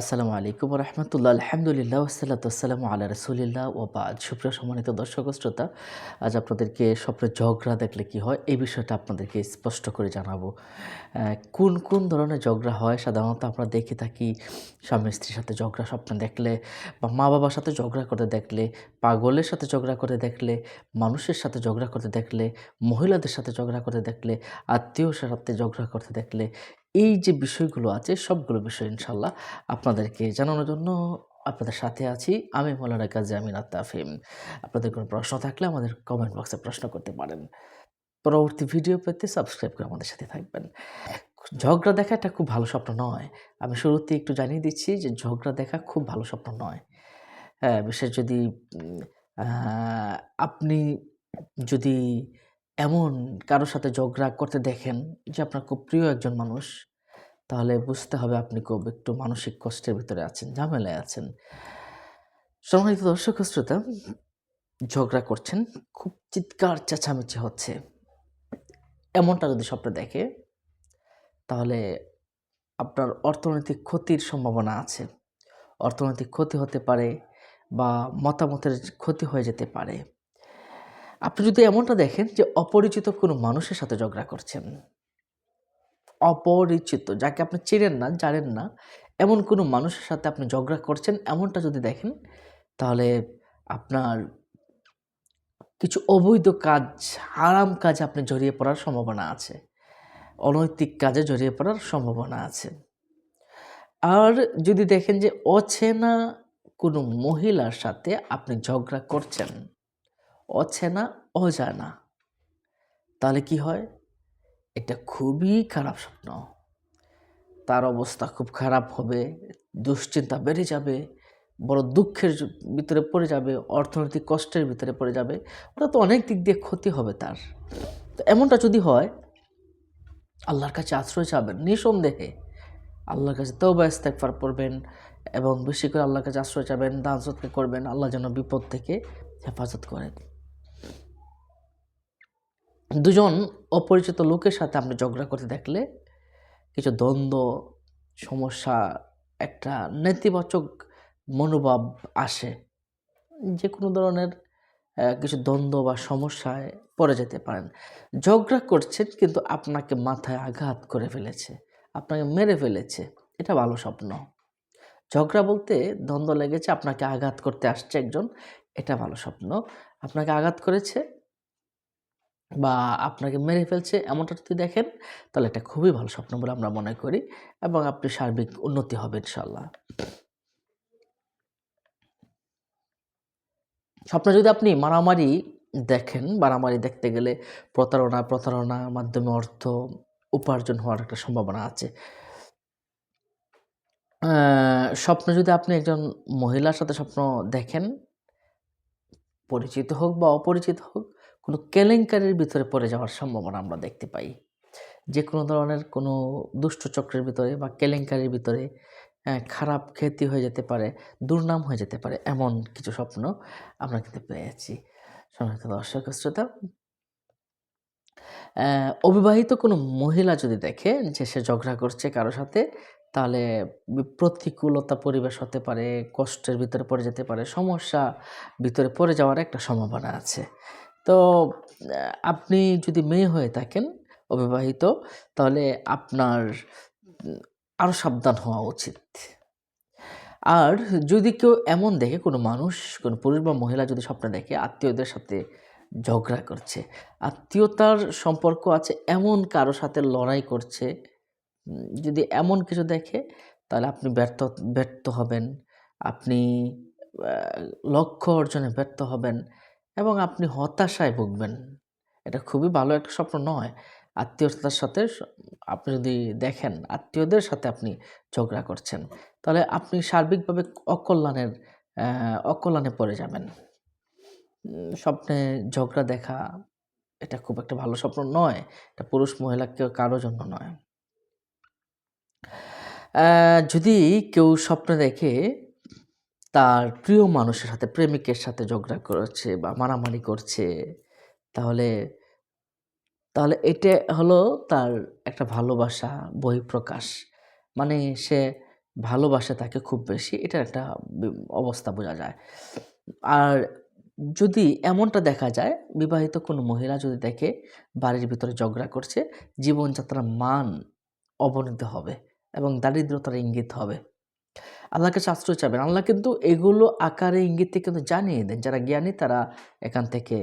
আসসালামু আলাইকুম রহমতুল্লাহ। আলহামদুলিল্লাহ আসসালামু আল্লাহ রসুলিল্লাহ ও বাদ। সুপ্রিয় সম্মানিত দর্শক শ্রোতা, আজ আপনাদেরকে স্বপ্নে ঝগড়া দেখলে কি হয় এই বিষয়টা আপনাদেরকে স্পষ্ট করে জানাব। কোন কোন ধরনের ঝগড়া হয়? সাধারণত আমরা দেখে থাকি স্বামী স্ত্রীর সাথে ঝগড়া, স্বপ্নে দেখলে বা মা বাবার সাথে ঝগড়া করতে দেখলে, পাগলের সাথে ঝগড়া করে দেখলে, মানুষের সাথে ঝগড়া করতে দেখলে, মহিলাদের সাথে ঝগড়া করতে দেখলে, আত্মীয়র সাথে ঝগড়া করতে দেখলে এই যে বিষয়গুলো আছে, সবগুলো বিষয় ইনশাল্লাহ আপনাদেরকে জানানোর জন্য আপনাদের সাথে আছি। আমি মৌলানা কাজী আমিন আত্তাফিম আপনাদের কোনো প্রশ্ন থাকলে আমাদের কমেন্ট বক্সে প্রশ্ন করতে পারেন। পরবর্তী ভিডিও পেতে সাবস্ক্রাইব করে আমাদের সাথে থাকবেন। ঝগড়া দেখা এটা খুব ভালো স্বপ্ন নয়। আমি শুরুতে একটু জানিয়ে দিচ্ছি যে ঝগড়া দেখা খুব ভালো স্বপ্ন নয়। হ্যাঁ বিশেষ যদি আপনি যদি এমন কারোর সাথে ঝগড়া করতে দেখেন যে আপনার খুব প্রিয় একজন মানুষ, তাহলে বুঝতে হবে আপনি খুব একটু মানসিক কষ্টের ভিতরে আছেন, ঝামেলায় আছেন। সম্মানিত দর্শক শ্রোতা, ঝগড়া করছেন, খুব চিৎকার চেঁচামেচি হচ্ছে। এমনটা যদি স্বপ্নে দেখে, তাহলে আপনার অর্থনৈতিক ক্ষতির সম্ভাবনা আছে। অর্থনৈতিক ক্ষতি হতে পারে বা মতামতের ক্ষতি হয়ে যেতে পারে। আপনি যদি এমনটা দেখেন যে অপরিচিত কোনো মানুষের সাথে ঝগড়া করছেন, অপরিচিত, যাকে আপনি চেনেন না, জানেন না, এমন কোনো মানুষের সাথে আপনি ঝগড়া করছেন, এমনটা যদি দেখেন, তাহলে আপনার কিছু অবৈধ কাজ, হারাম কাজে আপনি জড়িয়ে পড়ার সম্ভাবনা আছে। অনৈতিক কাজে জড়িয়ে পড়ার সম্ভাবনা আছে। আর যদি দেখেন যে অচেনা কোনো মহিলার সাথে আপনি ঝগড়া করছেন অচেনা, অজানা। তাহলে কি হয়? এটা খুবই খারাপ স্বপ্ন। তার অবস্থা খুব খারাপ হবে, দুশ্চিন্তা বেড়ে যাবে, বড় দুঃখের ভিতরে পড়ে যাবে, অর্থনৈতিক কষ্টের ভিতরে পড়ে যাবে, ওটা তো অনেক দিক দিয়ে ক্ষতি হবে তার। তো এমনটা যদি হয়, আল্লাহর কাছে আশ্রয় চাবেন নিঃসন্দেহে। আল্লাহর কাছে তৌবা ইস্তেকফার পড়বেন এবং বেশি করে আল্লাহর কাছে আশ্রয় চাবেন, দান করবেন, আল্লাহ যেন বিপদ থেকে হেফাজত করেন। দুজন অপরিচিত লোকের সাথে আপনি ঝগড়া করতে দেখলে কিছু দ্বন্দ্ব, সমস্যা, একটা নেতিবাচক মনোভাব আসে। যে কোনো ধরনের কিছু দ্বন্দ্ব বা সমস্যায় পড়ে যেতে পারেন। ঝগড়া করছেন কিন্তু আপনাকে মাথায় আঘাত করে ফেলেছে, আপনাকে মেরে ফেলেছে। এটা ভালো স্বপ্ন। ঝগড়া বলতে দ্বন্দ্ব লেগেছে, আপনাকে আঘাত করতে আসছে একজন, এটা ভালো স্বপ্ন। আপনাকে আঘাত করেছে বা আপনাকে মেরে ফেলছে এমনটা যদি দেখেন, তাহলে এটা খুবই ভালো স্বপ্ন বলে আমরা মনে করি এবং আপনি সার্বিক উন্নতি হবে ইনশাল্লাহ স্বপ্নে যদি আপনি মারামারি দেখেন, মারামারি দেখতে গেলে প্রতারণা প্রতারণার মাধ্যমে অর্থ উপার্জন হওয়ার একটা সম্ভাবনা আছে। স্বপ্নে যদি আপনি একজন মহিলার সাথে স্বপ্ন দেখেন, পরিচিত হোক বা অপরিচিত হোক কোনো কেলেঙ্কারির ভিতরে পড়ে যাওয়ার সম্ভাবনা আমরা দেখতে পাই। যে কোনো ধরনের কোনো দুষ্ট চক্রের ভিতরে বা কেলেঙ্কারির ভিতরে খারাপ ক্ষতি হয়ে যেতে পারে, দুর্নাম হয়ে যেতে পারে এমন কিছু স্বপ্ন আমরা কিন্তু পেয়েছি সম্মানিত দর্শক শ্রোতা অবিবাহিত কোনো মহিলা যদি দেখে যে সে ঝগড়া করছে কারোর সাথে, তাহলে প্রতিকূলতা পরিবেশ হতে পারে, কষ্টের ভিতরে পড়ে যেতে পারে, সমস্যা ভিতরে পড়ে যাওয়ার একটা সম্ভাবনা আছে। তো আপনি যদি মেয়ে হয়ে থাকেন অবিবাহিত, তাহলে আপনার আরও সাবধান হওয়া উচিত। আর যদি কেউ এমন দেখে, কোনো মানুষ, কোনো পুরুষ বা মহিলা যদি স্বপ্নে দেখে, আত্মীয়দের সাথে ঝগড়া করছে, আত্মীয়তার সম্পর্ক আছে এমন কারও সাথে লড়াই করছে যদি এমন কিছু দেখে, তাহলে আপনি ব্যর্থ ব্যর্থ হবেন। আপনি লক্ষ্য অর্জনে ব্যর্থ হবেন। এবং আপনি হতাশায় ভুগবেন। এটা খুবই ভালো একটা স্বপ্ন নয়। আত্মীয়তার সাথে আপনি যদি দেখেন, আত্মীয়দের সাথে আপনি ঝগড়া করছেন, তাহলে আপনি সার্বিকভাবে অকল্যাণের অকল্যাণে পড়ে যাবেন। স্বপ্নে ঝগড়া দেখা, এটা খুব একটা ভালো স্বপ্ন নয়। এটা পুরুষ মহিলা কেউ কারোর জন্য নয়। যদি কেউ স্বপ্নে দেখে তার প্রিয় মানুষের সাথে, প্রেমিকের সাথে ঝগড়া করছে বা মারামারি করছে, তাহলে তাহলে এটা হলো তার একটা ভালোবাসা, বহিঃপ্রকাশ। মানে সে ভালোবাসে তাকে খুব বেশি এটার একটা অবস্থা বোঝা যায়। আর যদি এমনটা দেখা যায়, বিবাহিত কোনো মহিলা যদি দেখে বাড়ির ভিতরে ঝগড়া করছে, জীবনযাত্রার মান অবনীত হবে এবং দারিদ্রতার ইঙ্গিত হবে। আল্লাহকে শাস্ত্র চাবেন। আল্লাহ কিন্তু এগুলো আকারে ইঙ্গিতে কিন্তু জানিয়ে দেন। যারা জ্ঞানী তারা এখান থেকে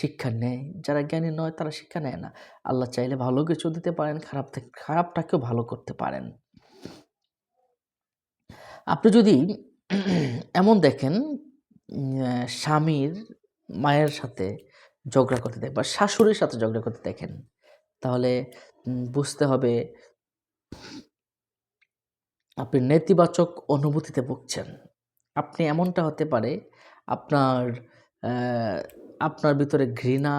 শিক্ষা নেয়। যারা জ্ঞানী নয় তারা শিক্ষা নেয় না। আল্লাহ চাইলে ভালো কিছু দিতে পারেন, খারাপ থেকে খারাপটাকেও ভালো করতে পারেন। আপনি যদি এমন দেখেন স্বামীর মায়ের সাথে ঝগড়া করতে দেখেন বা শাশুড়ির সাথে ঝগড়া করতে দেখেন, তাহলে বুঝতে হবে আপনি নেতিবাচক অনুভূতিতে ভুগছেন। আপনি এমনটা হতে পারে, আপনার আপনার ভিতরে ঘৃণা,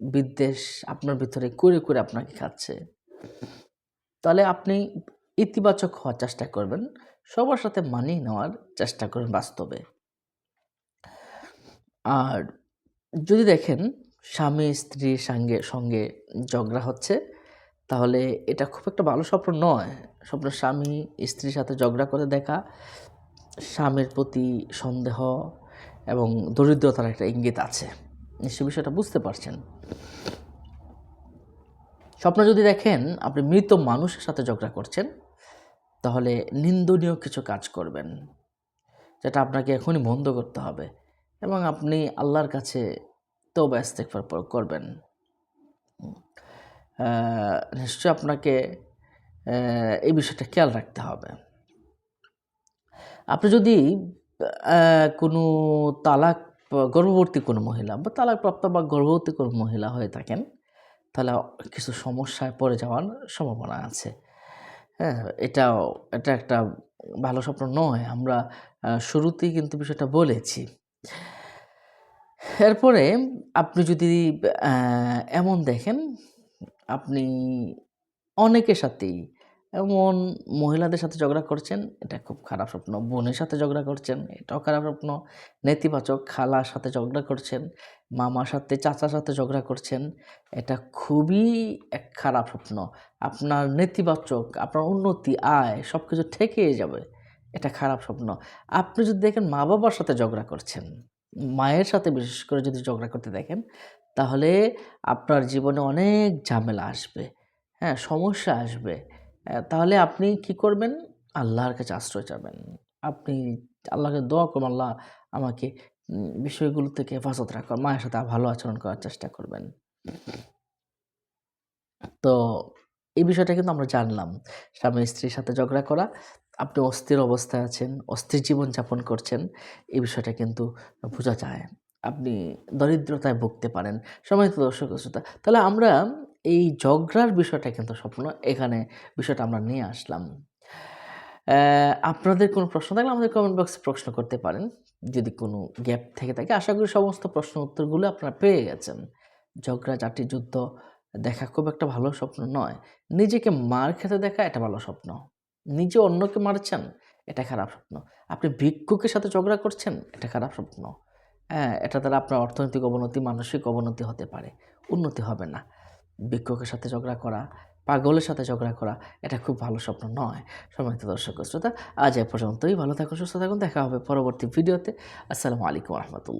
বিদ্বেষ আপনার ভিতরে করে করে আপনাকে খাচ্ছে। তাহলে আপনি ইতিবাচক হওয়ার চেষ্টা করবেন, সবার সাথে মানিয়ে নেওয়ার চেষ্টা করবেন বাস্তবে। আর যদি দেখেন, স্বামী স্ত্রীর সঙ্গে সঙ্গে ঝগড়া হচ্ছে তাহলে এটা খুব একটা ভালো স্বপ্ন নয়। স্বপ্ন স্বামী, স্ত্রীর সাথে ঝগড়া করে দেখা, স্বামীর প্রতি সন্দেহ এবং দরিদ্রতার একটা ইঙ্গিত আছে। সে বিষয়টা বুঝতে পারছেন। স্বপ্ন যদি দেখেন, আপনি মৃত মানুষের সাথে ঝগড়া করছেন, তাহলে নিন্দনীয় কিছু কাজ করবেন, যেটা আপনাকে এখনই বন্ধ করতে হবে এবং আপনি আল্লাহর কাছে তো পর- করবেন। নিশ্চয় আপনাকে এই বিষয়টা খেয়াল রাখতে হবে। আপনি যদি কোনো তালাক গর্ভবতী কোনো মহিলা বা তালাকপ্রাপ্ত বা গর্ভবতী কোনো মহিলা হয়ে থাকেন, তাহলে কিছু সমস্যায় পড়ে যাওয়ার সম্ভাবনা আছে। হ্যাঁ এটাও, এটা একটা ভালো স্বপ্ন নয়। আমরা শুরুতেই কিন্তু বিষয়টা বলেছি। এরপরে আপনি যদি এমন দেখেন আপনি অনেকের সাথেই, এমন মহিলাদের সাথে ঝগড়া করছেন, এটা খুব খারাপ স্বপ্ন। বোনের সাথে ঝগড়া করছেন, এটাও খারাপ স্বপ্ন। নেতিবাচক খালার সাথে ঝগড়া করছেন, মামার সাথে, চাচার সাথে ঝগড়া করছেন, এটা খুবই এক খারাপ স্বপ্ন। আপনার নেতিবাচক, আপনার উন্নতি, আয় সব কিছু ঠেকে যাবে, এটা খারাপ স্বপ্ন। আপনি যদি দেখেন মা বাবার সাথে ঝগড়া করছেন, মায়ের সাথে বিশেষ করে যদি ঝগড়া করতে দেখেন তাহলে আপনার জীবনে অনেক ঝামেলা আসবে। হ্যাঁ সমস্যা আসবে। তাহলে আপনি কি করবেন? আল্লাহর কাছে আশ্রয় চাবেন। আপনি আল্লাহকে দোয়া করবেন, আল্লাহ আমাকে বিষয়গুলো থেকে হেফাজত রাখো মায়ের সাথে ভালো আচরণ করার চেষ্টা করবেন। তো এই বিষয়টা কিন্তু আমরা জানলাম। স্বামী স্ত্রীর সাথে ঝগড়া করা, আপনি অস্থির অবস্থায় আছেন, অস্থির জীবন যাপন করছেন, এই বিষয়টা কিন্তু বোঝা যায়। আপনি দরিদ্রতায় ভুগতে পারেন সময় তো দর্শক শ্রোতা। তাহলে আমরা এই ঝগড়ার বিষয়টা কিন্তু স্বপ্ন, এখানে বিষয়টা আমরা নিয়ে আসলাম। আপনাদের কোনো প্রশ্ন থাকলে আমাদের কমেন্ট বক্সে প্রশ্ন করতে পারেন। যদি কোনো গ্যাপ থেকে থাকে, আশা করি সমস্ত প্রশ্ন উত্তরগুলো আপনারা পেয়ে গেছেন। ঝগড়া জাতি যুদ্ধ দেখা খুব একটা ভালো স্বপ্ন নয়। নিজেকে মার খেতে দেখা এটা ভালো স্বপ্ন। নিজে অন্যকে মারছেন, এটা খারাপ স্বপ্ন। আপনি ভিক্ষুকের সাথে ঝগড়া করছেন, এটা খারাপ স্বপ্ন। হ্যাঁ এটা দ্বারা আপনার অর্থনৈতিক অবনতি, মানসিক অবনতি হতে পারে। উন্নতি হবে না। বিক্ষোভের সাথে ঝগড়া করা, পাগলের সাথে ঝগড়া করা, এটা খুব ভালো স্বপ্ন নয়, সম্মানিত দর্শক শ্রোতা আজ এ পর্যন্তই। ভালো থাকুন, সুস্থ থাকুন। দেখা হবে পরবর্তী ভিডিওতে। আসসালামু আলাইকুম রহমতুল্লাহ।